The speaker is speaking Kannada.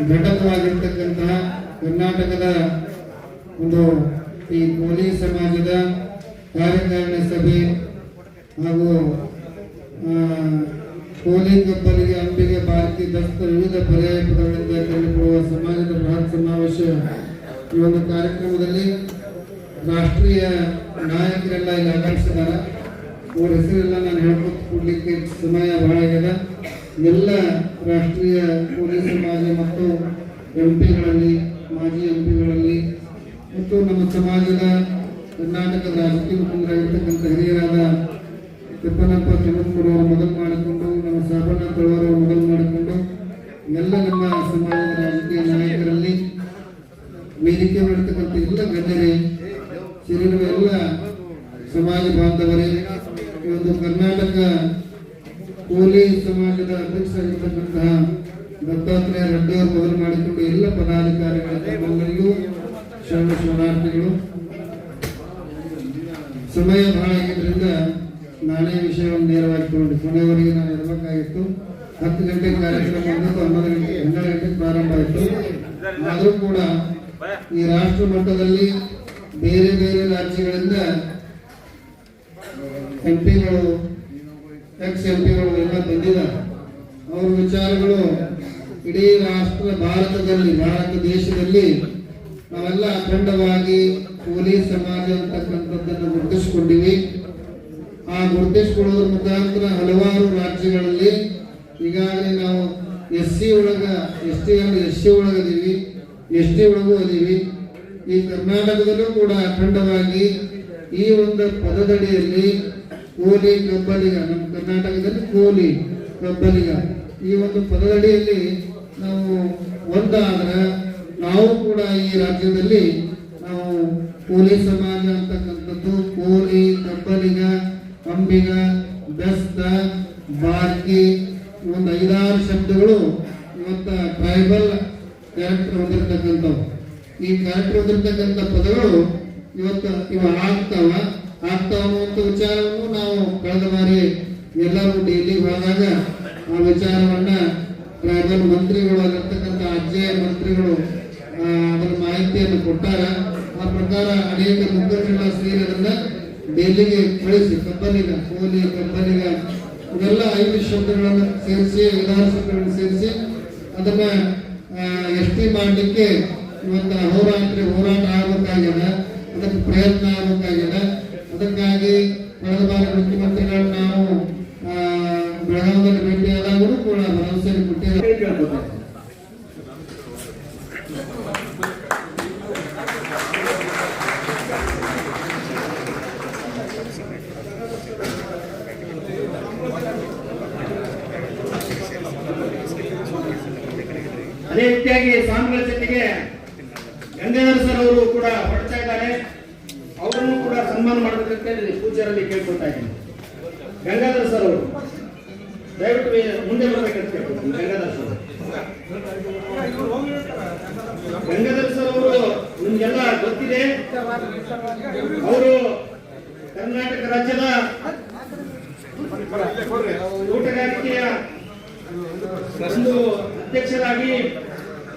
ಘಟಕವಾಗಿರ್ತಕ್ಕಂತಹ ಕರ್ನಾಟಕದ ಒಂದು ಈ ಕೋಲಿ ಸಮಾಜದ ಕಾರ್ಯಕಾರಿಣಿ ಸಭೆ ಹಾಗೂ ಕೋಲಿ ಕಬ್ಬಲಿಗೆ ಅಂಬಿಗೆ ಭಾರತಿ ದಸ್ತ ವಿವಿಧ ಪರ್ಯಾಯ ಪದಗಳಿಂದ ಕರೆಯಲ್ಪಡುವ ಸಮಾಜದ ಬೃಹತ್ ಸಮಾವೇಶ ಈ ಒಂದು ಕಾರ್ಯಕ್ರಮದಲ್ಲಿ ರಾಷ್ಟ್ರೀಯ ನಾಯಕರೆಲ್ಲ ಇಲ್ಲಿ ಆಗಮಿಸಿದ್ದಾರೆ. ಅವ್ರ ಹೆಸರೆಲ್ಲ ನಾನು ಹೇಳ್ಕೊತ ಕೊಡ್ಲಿಕ್ಕೆ ಸಮಯ ಬಹಳ ಆಗ್ಯದ. ಎಲ್ಲ ರಾಷ್ಟ್ರೀಯ ಪೊಲೀಸ್ ಸಮಾಜ ಮತ್ತು ಎಂ ಪಿಗಳಲ್ಲಿ ಮಾಜಿ ಎಂ ಪಿಗಳಲ್ಲಿ ಮತ್ತು ನಮ್ಮ ಸಮಾಜದ ಕರ್ನಾಟಕದ ರಾಜಕೀಯ ಮುಖಂಡರಾಗಿರ್ತಕ್ಕಂಥ ಹಿರಿಯರಾದ ತಿಪ್ಪನಪ್ಪ ಅವರು ಮೊದಲು ಮಾಡಿಕೊಂಡು, ನಮ್ಮ ಸಾಬಣ್ಣ ತಳವರು ಮೊದಲು ಮಾಡಿಕೊಂಡು, ಎಲ್ಲ ನಮ್ಮ ಸಮಾಜದ ರಾಜಕೀಯ ನಾಯಕರಲ್ಲಿ ವೇದಿಕೆ ಮಾಡಿರ್ತಕ್ಕಂಥ ಎಲ್ಲ ಗಣ್ಯರೇ, ಸೇರಿರುವ ಎಲ್ಲ ಸಮಾಜ ಬಾಂಧವರೇ ಒಂದು ಕರ್ನಾಟಕ ಕೋಲಿ ಸಮಾಜದ ಅಧ್ಯಕ್ಷರಾಗಿರ್ತಕ್ಕಂತಹ ದತ್ತಾತ್ರೇಯ ರೆಡ್ಡಿ ಅವರು ಮೊದಲು ಮಾಡಿಕೊಂಡು ಎಲ್ಲ ಪದಾಧಿಕಾರಿಗಳ ತಮ್ಮಲ್ಲರಿಗೂ ಶರಣ ಶರಣಾರ್ಥಿಗಳು. ಸಮಯ ಬಹಳ ಆಗಿದ್ದರಿಂದ ನಾಳೆ ವಿಷಯವನ್ನು ನೇರವಾಗಿ ತಗೊಂಡು ಕೊನೆಯವರೆಗೆ ನಾನು ಇರಬೇಕಾಗಿತ್ತು. ಹತ್ತು ಗಂಟೆ ಕಾರ್ಯಕ್ರಮ ಬಂದಿತ್ತು ಹನ್ನೊಂದು ಗಂಟೆ, ಹನ್ನೆರಡು ಗಂಟೆಗೆ ಪ್ರಾರಂಭ ಆಯಿತು. ಆದರೂ ಕೂಡ ಈ ರಾಷ್ಟ್ರ ಮಟ್ಟದಲ್ಲಿ ಬೇರೆ ಬೇರೆ ರಾಜ್ಯಗಳಿಂದ ಎಂ ಪಿಗಳು ಎಕ್ಸ್ ಎಂ ಎಲ್ಲ ಬಂದಿದ್ದಾರೆ ಅವ್ರ ವಿಚಾರಗಳು ಇಡೀ ರಾಷ್ಟ್ರ ಭಾರತದಲ್ಲಿ, ಭಾರತ ದೇಶದಲ್ಲಿ ನಾವೆಲ್ಲ ಅಖಂಡವಾಗಿ ಪೊಲೀಸ್ ಸಮಾಜ ಅಂತಕ್ಕಂಥದ್ದನ್ನು ಗುರುತಿಸಿಕೊಂಡಿವಿ. ಆ ಗುರುತಿಸಿಕೊಳ್ಳೋದ್ರ ಮುಖಾಂತರ ಹಲವಾರು ರಾಜ್ಯಗಳಲ್ಲಿ ಈಗಾಗಲೇ ನಾವು ಎಸ್ ಸಿ ಒಳಗ, ಎಸ್ ಟಿ ಎಸ್ ಸಿ ಒಳಗದೀವಿ ಎಸ್ ಟಿ ಒಳಗೂ ಅದೀವಿ ಈ ಕರ್ನಾಟಕದಲ್ಲೂ ಕೂಡ ಅಖಂಡವಾಗಿ ಈ ಒಂದು ಪದದಡಿಯಲ್ಲಿ ಕೋಲಿ ಕಬ್ಬಲಿಗ ನಮ್ಮ ಕರ್ನಾಟಕದಲ್ಲಿ ಕೋಲಿ ಕಬ್ಬಲಿಗ ಈ ಒಂದು ಪದದಡಿಯಲ್ಲಿ ನಾವು ಒಂದಾದ್ರೆ ನಾವು ಕೂಡ ಈ ರಾಜ್ಯದಲ್ಲಿ ನಾವು ಕೋಲಿ ಸಮಾಜ ಅಂತಕ್ಕಂಥದ್ದು, ಕೋಲಿ ಕಬ್ಬಲಿಗ ಅಂಬಿಗ ಬೆಸ್ತ ಬಾರ್ಕಿ, ಒಂದು ಐದಾರು ಶಬ್ದಗಳು ಇವತ್ತ ಟ್ರೈಬಲ್ ಕ್ಯಾರೆಕ್ಟರ್ ಹೊಂದಿರತಕ್ಕಂಥವು. ಈ ಕ್ಯಾರೆಕ್ಟರ್ ಹೊಂದಿರತಕ್ಕಂಥ ಪದಗಳು ಇವತ್ತು ಇವಾಗ ಆಗ್ತಾವ. ಆಗ್ತಾವ ಅಂತ ವಿಚಾರವನ್ನು ನಾವು ಕಳೆದ ಬಾರಿ ಎಲ್ಲರೂ ಡೈಲಿ ಹೋದಾಗ ಆ ವಿಚಾರವನ್ನ ಟ್ರೈಬಲ್ ಮಂತ್ರಿಗಳು, ಆಗಿರ್ತಕ್ಕಂಥ ಅಜ್ಜಯ ಮಂತ್ರಿಗಳು ಅದರ ಮಾಹಿತಿಯನ್ನು ಕೊಟ್ಟಾರ ಆ ಪ್ರಕಾರ ಅನೇಕ ಮುಖಂಡಗಳ ಸೇರಿ ಅದನ್ನ ಡೆಲ್ಲಿಗೆ ಕಳಿಸಿ ಕಬ್ಬಲಿಗ ಕೋಲಿ ಕಬ್ಬಲಿಗ ಇವೆಲ್ಲ ಐದು ಶಬ್ದಗಳನ್ನು ಸೇರಿಸಿ, ಐದಾರು ಸೇರಿಸಿ ಅದನ್ನ ಎಷ್ಟಿ ಮಾಡಲಿಕ್ಕೆ ಇವತ್ತು ಹೋರಾಟ ಹೋರಾಟ ಆಗಬೇಕಾಗ್ಯದ, ಅದಕ್ಕೆ ಪ್ರಯತ್ನ ಆಗ್ಬೇಕಾಗ್ಯದ. ಕಳೆದ ಬಾರಿ ಮುಖ್ಯಮಂತ್ರಿಗಳು ನಾವು ಬೆಳಗಾವಿಯಲ್ಲಿ ಭೇಟಿಯಾದಾಗಲೂ ಕೂಡ ಭರವಸೆ ಕೊಟ್ಟಿದ್ದಾರೆ ಅದೇ ರೀತಿಯಾಗಿ ಸ್ವಾಮಿಗಳ ಜೊತೆಗೆ ಗಂಗಾಧರ ಸರ್ ಅವರು ಕೂಡ ಹೊರಡ್ತಾ ಇದ್ದಾರೆ. ಅವರನ್ನು ಕೂಡ ಸನ್ಮಾನ ಮಾಡಬೇಕಂತ ಹೇಳಿ ಪೂಜಾರಲ್ಲಿ ಕೇಳ್ಕೊತಾ ಇದ್ದೀನಿ. ಗಂಗಾಧರ್ ಸರ್ ಅವರು. ದಯವಿಟ್ಟು ಮುಂದೆ ಬರಬೇಕಂತ ಕೇಳ್ಕೊತೀನಿ ಗಂಗಾಧರ್ ಸರ್ ಗಂಗಾಧರ ಸರ್ ಅವರು, ನಿಮ್ಗೆಲ್ಲ ಗೊತ್ತಿದೆ? ಅವರು ಕರ್ನಾಟಕ ರಾಜ್ಯದ ತೋಟಗಾರಿಕೆಯ ಒಂದು ಅಧ್ಯಕ್ಷರಾಗಿ